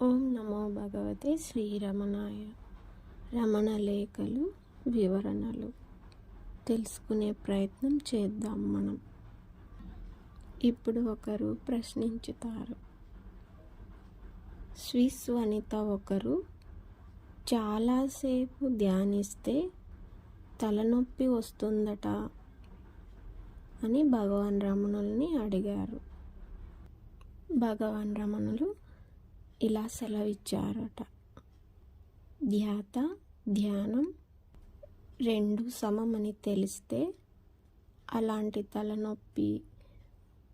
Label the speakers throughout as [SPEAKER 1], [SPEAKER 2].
[SPEAKER 1] ఓం నమో భగవతే శ్రీరమణాయ. రమణ లేఖలు వివరణలు. తెలుసుకునే ప్రయత్నం చేద్దాం మనం. ఇప్పుడు ఒకరు ప్రశ్నించుతారు. స్విస్ వనిత ఒకరు చాలాసేపు ధ్యానిస్తే తలనొప్పి వస్తుందట అని భగవాన్ రమణుల్ని అడిగారు. భగవాన్ రమణులు ఇలా సెలవిచ్చారట. ధ్యాత ధ్యానం రెండు సమమని తెలిస్తే అలాంటి తలనొప్పి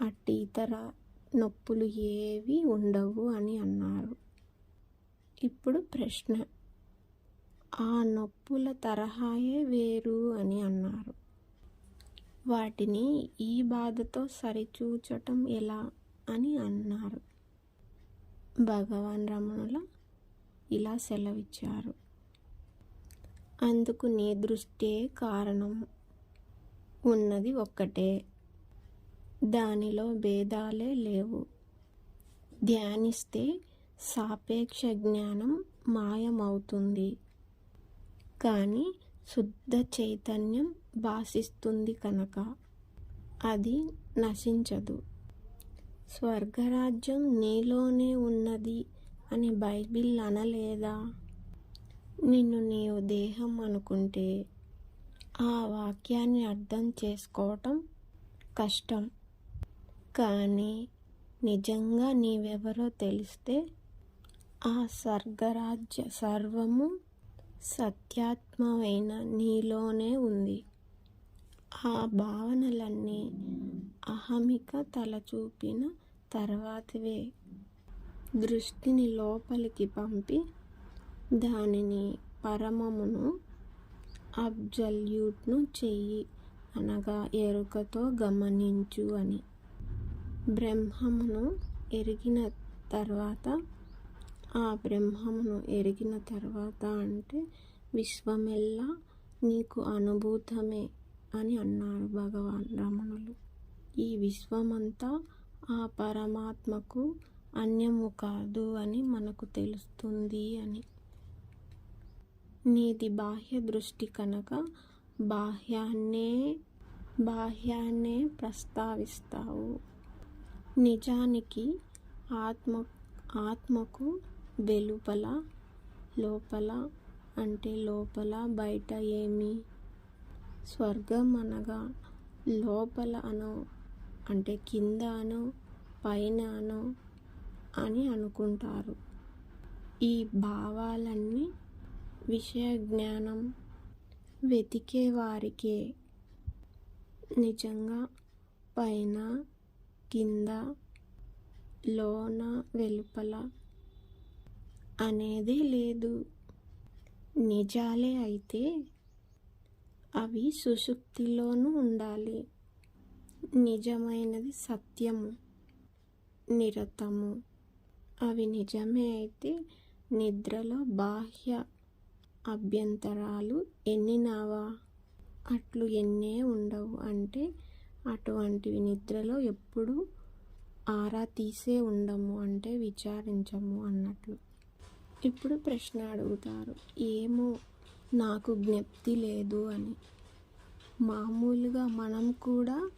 [SPEAKER 1] అట్టి ఇతర నొప్పులు ఏవి ఉండవు అని అన్నారు. ఇప్పుడు ప్రశ్న. ఆ నొప్పుల తరహాయే వేరు అని అన్నారు. వాటిని ఈ బాధతో సరిచూచటం ఎలా అని అన్నారు. భగవాన్ రమణుల ఇలా సెలవిచ్చారు. అందుకు నీ దృష్టే కారణం ఉన్నది ఒక్కటే. దానిలో భేదాలే లేవు. ధ్యానిస్తే సాపేక్ష జ్ఞానం మాయమవుతుంది. కానీ శుద్ధ చైతన్యం భాషిస్తుంది కనుక. అది నశించదు. స్వర్గరాజ్యం నీలోనే ఉన్నది అని బైబిల్ అనలేదా? నిన్ను నీవు దేహం అనుకుంటే ఆ వాక్యాన్ని అర్థం చేసుకోవటం కష్టం. కానీ నిజంగా నీవెవరో తెలిస్తే ఆ స్వర్గరాజ్య సర్వము సత్యాత్మమైన నీలోనే ఉంది. ఆ భావనలన్నీ అహమిక తలచూపిన తర్వాతవే దృష్టిని లోపలికి పంపి దానిని పరమమును అబ్జల్యూట్ను చెయ్యి అనగా ఎరుకతో గమనించు అని. బ్రహ్మమును ఎరిగిన తర్వాత ఆ బ్రహ్మమును ఎరిగిన తర్వాత అంటే విశ్వమెల్లా నీకు అనుభూతమే అని అన్నారు భగవాన్ రమణులు. ఈ విశ్వమంతా ఆ పరమాత్మకు అన్యము కాదు అని మనకు తెలుస్తుంది అని. నీది బాహ్య దృష్టి కనుక బాహ్యాన్నే బాహ్యాన్నే ప్రస్తావిస్తావు. నిజానికి ఆత్మ ఆత్మకు వెలుపల లోపల అంటే లోపల బయట ఏమి? స్వర్గం అనగా లోపల అను అంటే కిందనో పైననో అని అనుకుంటారు. ఈ భావాలన్నీ విషయ జ్ఞానం వెతికే వారికే. నిజంగా పైన కింద లోన వెలుపల అనేది లేదు. నిజాలే అయితే అవి సుషుప్తిలోనూ ఉండాలి. నిజమైనది సత్యము. నిరతము. అవి నిజమే అయితే నిద్రలో బాహ్య అభ్యంతరాలు ఎన్నినావా? అట్లు ఎన్నే ఉండవు. అంటే అటువంటివి నిద్రలో ఎప్పుడు ఆరా తీసే ఉండము. అంటే విచారించము అన్నట్లు. ఇప్పుడు ప్రశ్న అడుగుతారు. ఏమో నాకు జ్ఞప్తి లేదు అని. మామూలుగా మనం కూడా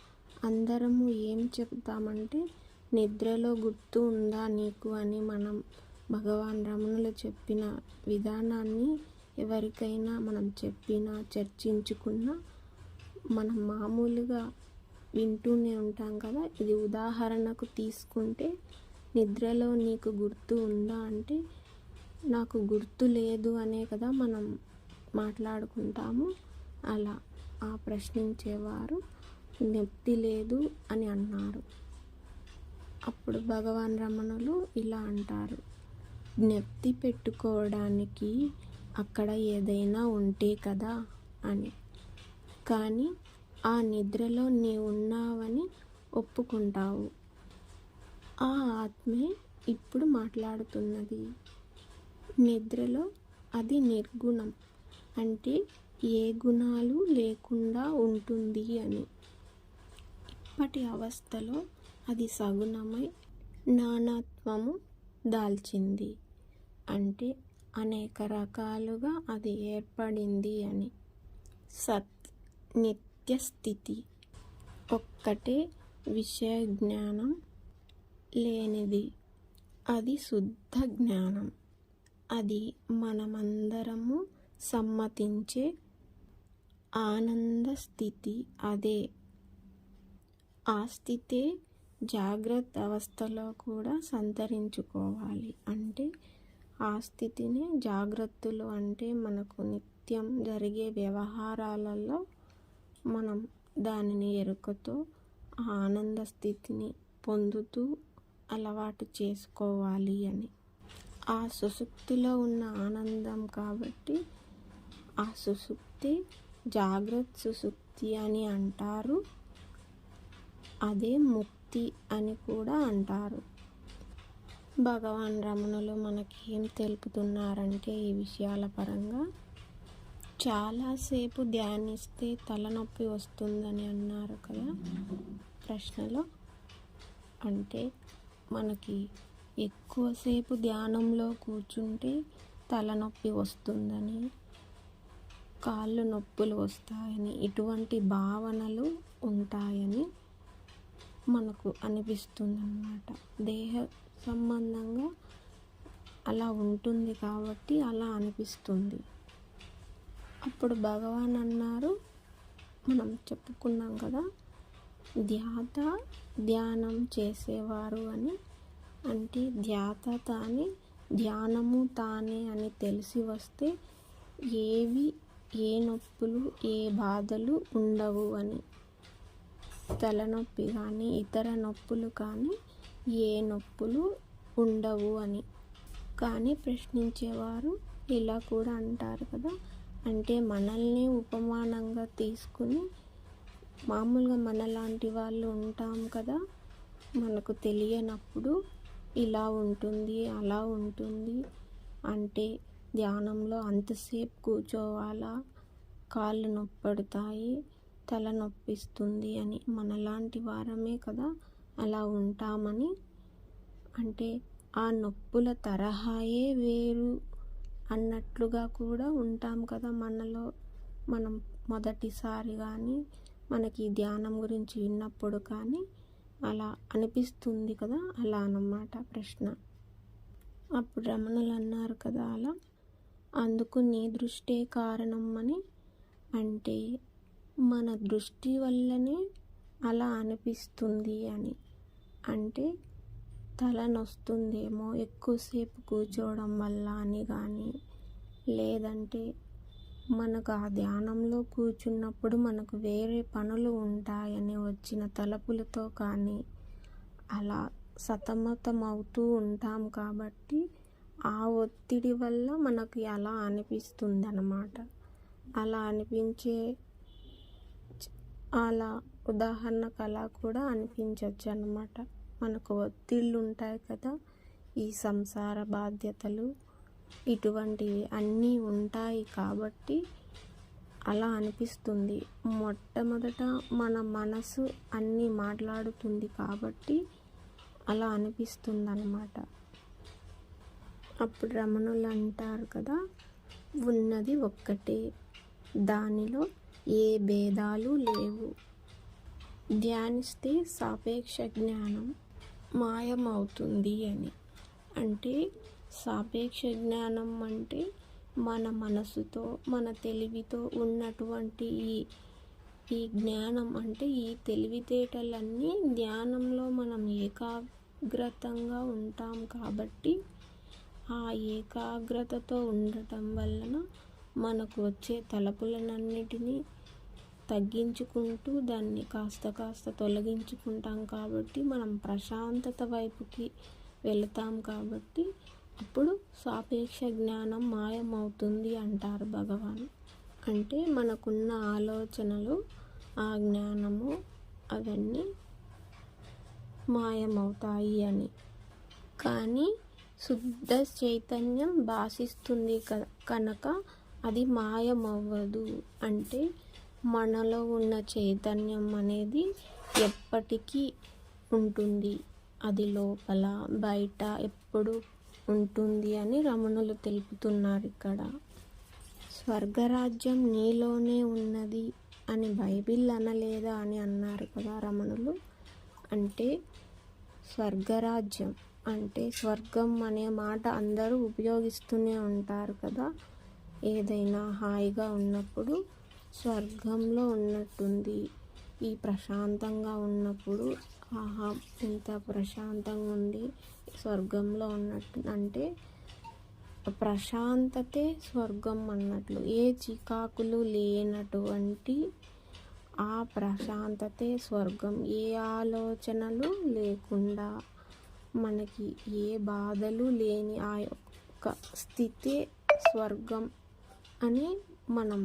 [SPEAKER 1] అందరము ఏం చెప్తామంటే నిద్రలో గుర్తు ఉందా నీకు? అని మనం భగవాన్ రమణులు చెప్పిన విధానాన్ని ఎవరికైనా మనం చెప్పినా చర్చించుకున్నా మనం మామూలుగా వింటూనే ఉంటాం కదా. ఇది ఉదాహరణకు తీసుకుంటే నిద్రలో నీకు గుర్తు ఉందా? అంటే నాకు గుర్తు లేదు అనే కదా మనం మాట్లాడుకుంటాము. అలా ఆ ప్రశ్నించేవారు. జ్ఞప్తి లేదు అని అన్నారు. అప్పుడు భగవాన్ రమణులు ఇలా అంటారు. జ్ఞప్తి పెట్టుకోవడానికి అక్కడ ఏదైనా ఉంటే కదా అని. కానీ ఆ నిద్రలో నీ ఉన్నావని ఒప్పుకుంటావు. ఆ ఆత్మే ఇప్పుడు మాట్లాడుతున్నది. నిద్రలో అది నిర్గుణం అంటే ఏ గుణాలు లేకుండా ఉంటుంది అని. అప్పటి అవస్థలో అది సగుణమై నానాత్వము దాల్చింది. అంటే అనేక రకాలుగా అది ఏర్పడింది అని. సత్ నిత్య స్థితి. ఒక్కటే విషయ జ్ఞానం లేనిది. అది శుద్ధ జ్ఞానం. అది మనమందరము సమ్మతించే ఆనంద స్థితి అదే. ఆ జాగ్రత్త అవస్థలో కూడా సంతరించుకోవాలి. అంటే ఆ స్థితిని జాగ్రత్తలు అంటే మనకు నిత్యం జరిగే వ్యవహారాలలో మనం దానిని ఎరుకతో ఆ ఆనంద స్థితిని పొందుతూ అలవాటు చేసుకోవాలి అని. ఆ సుసుప్తిలో ఉన్న ఆనందం కాబట్టి ఆ సుసుప్తి జాగ్రత్త సుసుప్తి అని అంటారు. అదే ముక్తి అని కూడా అంటారు. భగవాన్ రమణులు మనకి ఏం తెలుపుతున్నారంటే ఈ విషయాల పరంగా చాలాసేపు ధ్యానిస్తే తలనొప్పి వస్తుందని అన్నారు కదా ప్రశ్నలో. అంటే మనకి ఎక్కువసేపు ధ్యానంలో కూర్చుంటే తలనొప్పి వస్తుందని కాళ్ళు నొప్పులు వస్తాయని ఇటువంటి భావనలు ఉంటాయని మనకు అనిపిస్తుంది అన్నమాట దేహ సంబంధంగా అలా ఉంటుంది కాబట్టి అలా అనిపిస్తుంది. అప్పుడు భగవాన్ అన్నారు మనం చెప్పుకున్నాం కదా ధ్యాత ధ్యానం చేసేవారు అని. అంటే ధ్యాత తానే ధ్యానము తానే అని తెలిసి వస్తే ఏవి ఏ నొప్పులు ఏ బాధలు ఉండవు అని. తలనొప్పి కానీ ఇతర నొప్పులు కానీ ఏ నొప్పులు ఉండవు అని. కానీ ప్రశ్నించేవారు ఇలా కూడా అంటారు కదా. అంటే మనల్ని ఉపమానంగా తీసుకుని మామూలుగా మనలాంటి వాళ్ళు ఉంటాం కదా. మనకు తెలియనప్పుడు ఇలా ఉంటుంది అలా ఉంటుంది అంటే ధ్యానంలో అంతసేపు కూర్చోవాలా? కాళ్ళు నొప్పడతాయి తలనొప్పిస్తుంది అని మనలాంటి వారమే కదా అలా ఉంటామని. అంటే ఆ నొప్పుల తరహాయే వేరు అన్నట్లుగా కూడా ఉంటాం కదా మనలో. మనం మొదటిసారి కానీ మనకి ధ్యానం గురించి విన్నప్పుడు కానీ అలా అనిపిస్తుంది కదా అలా అన్నమాట ప్రశ్న. అప్పుడు రమణులు అన్నారు కదా అలా. అందుకు నీ దృష్టే కారణం అని. అంటే మన దృష్టి వల్లనే అలా అనిపిస్తుంది అని. అంటే తలనొస్తుందేమో ఎక్కువసేపు కూర్చోవడం వల్ల అని కానీ లేదంటే మనకు ఆ ధ్యానంలో కూర్చున్నప్పుడు మనకు వేరే పనులు ఉంటాయని వచ్చిన తలపులతో కానీ అలా సతమతం అవుతూ ఉంటాం కాబట్టి ఆ ఒత్తిడి వల్ల మనకి అలా అనిపిస్తుంది అన్నమాట అలా అనిపించే అలా ఉదాహరణకు అలా కూడా అనిపించవచ్చు అన్నమాట మనకు ఒత్తిళ్ళు ఉంటాయి కదా ఈ సంసార బాధ్యతలు ఇటువంటివి అన్నీ ఉంటాయి కాబట్టి అలా అనిపిస్తుంది. మొట్టమొదట మన మనసు అన్నీ మాట్లాడుతుంది కాబట్టి అలా అనిపిస్తుంది అన్నమాట అప్పుడు రమణులు అంటారు కదా ఉన్నది ఒక్కటే దానిలో ఏ భేదాలు లేవు. ధ్యానిస్తే సాపేక్ష జ్ఞానం మాయమవుతుంది అని. అంటే సాపేక్ష జ్ఞానం అంటే మన మనసుతో మన తెలివితో ఉన్నటువంటి ఈ ఈ జ్ఞానం అంటే ఈ తెలివితేటలన్నీ ధ్యానంలో మనం ఏకాగ్రతంగా ఉంటాం కాబట్టి ఆ ఏకాగ్రతతో ఉండటం వలన మనకు వచ్చే తలపులనన్నిటినీ తగ్గించుకుంటూ దాన్ని కాస్త కాస్త తొలగించుకుంటాం కాబట్టి మనం ప్రశాంతత వైపుకి వెళతాం కాబట్టి అప్పుడు సాపేక్ష జ్ఞానం మాయమవుతుంది అంటారు భగవాన్. అంటే మనకున్న ఆలోచనలు ఆ జ్ఞానము అవన్నీ మాయమవుతాయి అని. కానీ శుద్ధ చైతన్యం భాషిస్తుంది కనుక అది మాయమవ్వదు. అంటే మనలో ఉన్న చైతన్యం అనేది ఎప్పటికీ ఉంటుంది. అది లోపల బయట ఎప్పుడు ఉంటుంది అని రమణులు తెలుపుతున్నారు ఇక్కడ. స్వర్గరాజ్యం నీలోనే ఉన్నది అని బైబిల్ అనలేదా అని అన్నారు కదా రమణులు. అంటే స్వర్గరాజ్యం అంటే స్వర్గం అనే మాట అందరూ ఉపయోగిస్తూనే ఉంటారు కదా. ఏదైనా హాయిగా ఉన్నప్పుడు స్వర్గంలో ఉన్నట్టుంది. ఈ ప్రశాంతంగా ఉన్నప్పుడు ఆహా ఎంత ప్రశాంతంగా ఉంది స్వర్గంలో ఉన్నట్టు అంటే ప్రశాంతతే స్వర్గం అన్నట్లు. ఏ చికాకులు లేనటువంటి ఆ ప్రశాంతతే స్వర్గం. ఏ ఆలోచనలు లేకుండా మనకి ఏ బాధలు లేని ఆ యొక్క స్థితే స్వర్గం అని మనం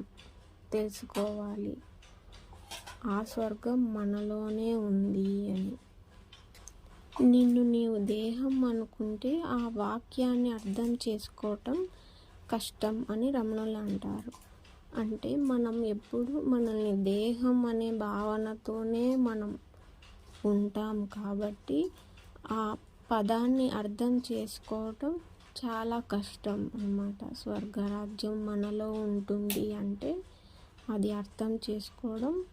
[SPEAKER 1] తెలుసుకోవాలి. ఆ స్వర్గం మనలోనే ఉంది అని. నిన్ను నీవు దేహం అనుకుంటే ఆ వాక్యాన్ని అర్థం చేసుకోవటం కష్టం అని రమణులు అంటారు. అంటే మనం ఎప్పుడు మనల్ని దేహం అనే భావనతోనే మనం ఉంటాం కాబట్టి ఆ పదాన్ని అర్థం చేసుకోవటం చాలా కష్టం అన్నమాట. స్వర్గరాజ్యం మనలో ఉంటుంది అంటే అది అర్థం చేసుకోవడం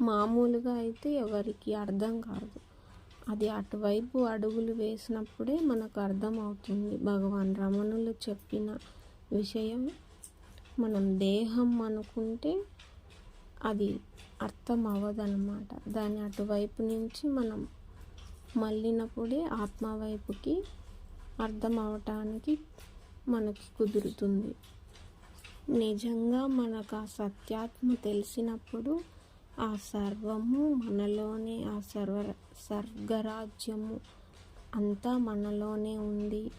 [SPEAKER 1] మామూలుగా అయితే ఎవరికి అర్థం కాదు. అది అటువైపు అడుగులు వేసినప్పుడే మనకు అర్థం అవుతుంది. భగవాన్ రమణులు చెప్పిన విషయం మనం దేహం అనుకుంటే అది అర్థం అవ్వదన్నమాట. దాని అటువైపు నుంచి మనం మళ్ళినప్పుడే ఆత్మ వైపుకి అర్థం అవటానికి మనకి కుదురుతుంది. నిజంగా మనకు ఆ సత్యాత్మ తెలిసినప్పుడు ఆ సర్వము మనలోనే ఆ సర్వ స్వర్గరాజ్యము అంతా మనలోనే ఉంది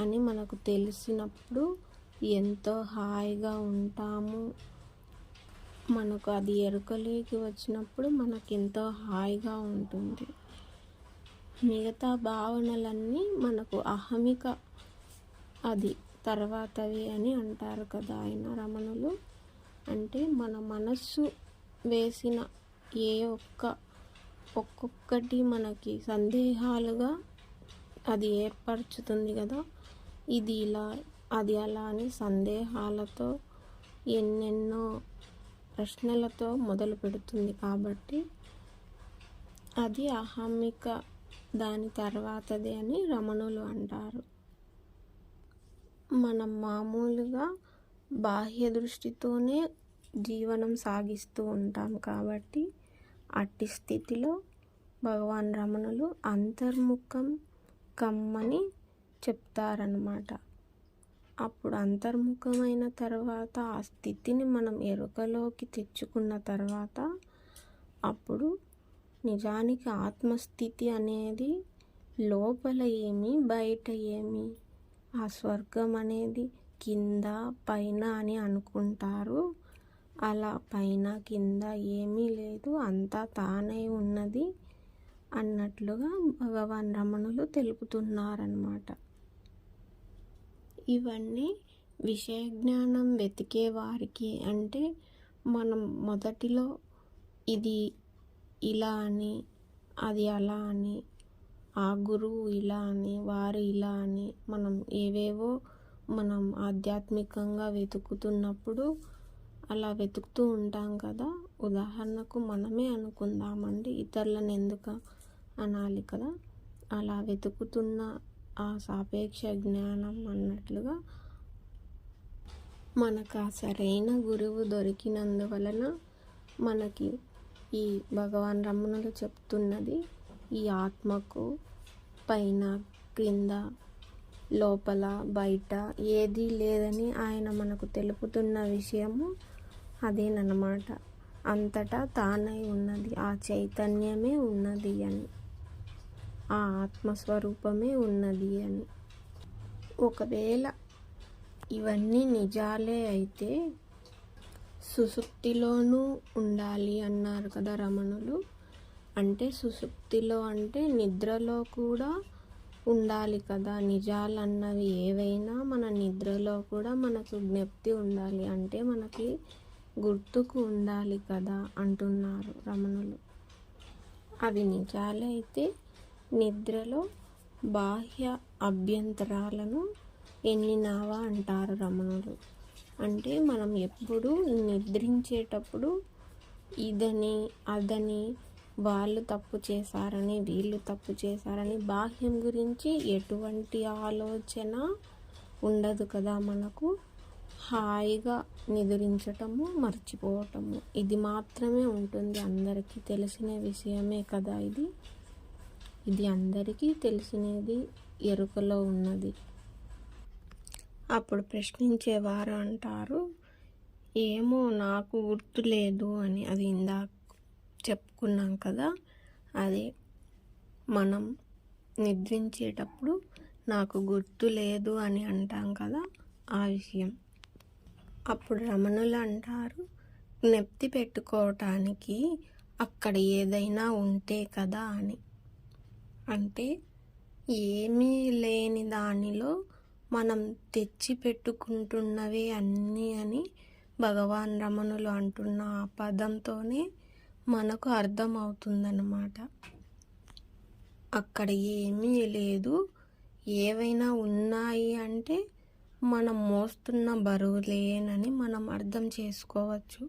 [SPEAKER 1] అని మనకు తెలిసినప్పుడు ఎంతో హాయిగా ఉంటాము. మనకు అది ఎరుకలోకి వచ్చినప్పుడు మనకు ఎంతో హాయిగా ఉంటుంది. మిగతా భావనలన్నీ మనకు అహమిక. అది తర్వాతవి అని అంటారు కదా ఆయన రమణులు. అంటే మన మనస్సు వేసిన ఏ ఒక్క ఒక్కొక్కటి మనకి సందేహాలుగా అది ఏర్పరచుతుంది కదా. ఇది ఇలా అది అలా అని సందేహాలతో ఎన్నెన్నో ప్రశ్నలతో మొదలు పెడుతుంది కాబట్టి అది అహమిక దాని తర్వాతది అని రమణులు అంటారు. మనం మామూలుగా బాహ్య దృష్టితోనే జీవనం సాగిస్తూ ఉంటాం కాబట్టి అట్టి స్థితిలో భగవాన్ రమణులు అంతర్ముఖం కమ్మని చెప్తారనమాట అప్పుడు అంతర్ముఖమైన తర్వాత ఆ స్థితిని మనం ఎరుకలోకి తెచ్చుకున్న తర్వాత అప్పుడు నిజానికి ఆత్మస్థితి అనేది లోపల ఏమి బయట ఏమి? ఆ స్వర్గం అనేది కింద పైన అని అనుకుంటారు. అలా పైన కింద ఏమీ లేదు. అంతా తానై ఉన్నది అన్నట్లుగా భగవాన్ రమణులు తెలుపుతున్నారన్నమాట. ఇవన్నీ విషయ జ్ఞానం వెతికే వారికి అంటే మనం మొదటిలో ఇది ఇలా అని అది అలా అని ఆ గురువు ఇలా అని వారు ఇలా అని మనం ఏవేవో మనం ఆధ్యాత్మికంగా వెతుకుతున్నప్పుడు అలా వెతుకుతూ ఉంటాం కదా. ఉదాహరణకు మనమే అనుకుందామండి ఇతరులను ఎందుకు అనాలి కదా. అలా వెతుకుతున్న ఆ సాపేక్ష జ్ఞానం అన్నట్లుగా మనకు ఆ సరైన గురువు దొరికినందువలన మనకి ఈ భగవాన్ రమణులు చెప్తున్నది ఈ ఆత్మకు పైన క్రింద లోపల బయట ఏదీ లేదని ఆయన మనకు తెలుపుతున్న విషయము అదేనమాట అంతటా తానై ఉన్నది ఆ చైతన్యమే ఉన్నది అని ఆ ఆత్మస్వరూపమే ఉన్నది అని. ఒకవేళ ఇవన్నీ నిజాలే అయితే సుసుప్తిలోనూ ఉండాలి అన్నారు కదా రమణులు. అంటే సుసుప్తిలో అంటే నిద్రలో కూడా ఉండాలి కదా. నిజాలు అన్నవి ఏవైనా మన నిద్రలో కూడా మనకు జ్ఞప్తి ఉండాలి. అంటే మనకి గుర్తుకు ఉండాలి కదా అంటున్నారు రమణులు. అవి నిజాలైతే నిద్రలో బాహ్య అభ్యంతరాలను ఎన్నినావా అంటారు రమణులు. అంటే మనం ఎప్పుడు నిద్రించేటప్పుడు ఇదని అదని వాళ్ళు తప్పు చేశారని వీళ్ళు తప్పు చేశారని బాహ్యం గురించి ఎటువంటి ఆలోచన ఉండదు కదా మనకు. హాయిగా నిద్రించటము మర్చిపోవటము ఇది మాత్రమే ఉంటుంది అందరికీ తెలిసిన విషయమే కదా ఇది. ఇది అందరికీ తెలిసినది ఎరుకలో ఉన్నది. అప్పుడు ప్రశ్నించేవారు అంటారు ఏమో నాకు గుర్తులేదు అని. అది ఇందాక చెప్పుకున్నాం కదా అదే మనం నిద్రించేటప్పుడు నాకు గుర్తు లేదు అని అంటాం కదా ఆ విషయం. అప్పుడు రమణులు అంటారు జ్ఞప్తి పెట్టుకోవటానికి అక్కడ ఏదైనా ఉంటే కదా అని. అంటే ఏమీ లేని దానిలో మనం తెచ్చిపెట్టుకుంటున్నవే అన్నీ అని భగవాన్ రమణులు అంటున్న ఆ పదంతోనే మనకు అర్థమవుతుందన్నమాట. అక్కడ ఏమీ లేదు. ఏవైనా ఉన్నాయి అంటే మనం మోస్తున్న బరువులేనని మనం అర్థం చేసుకోవచ్చు.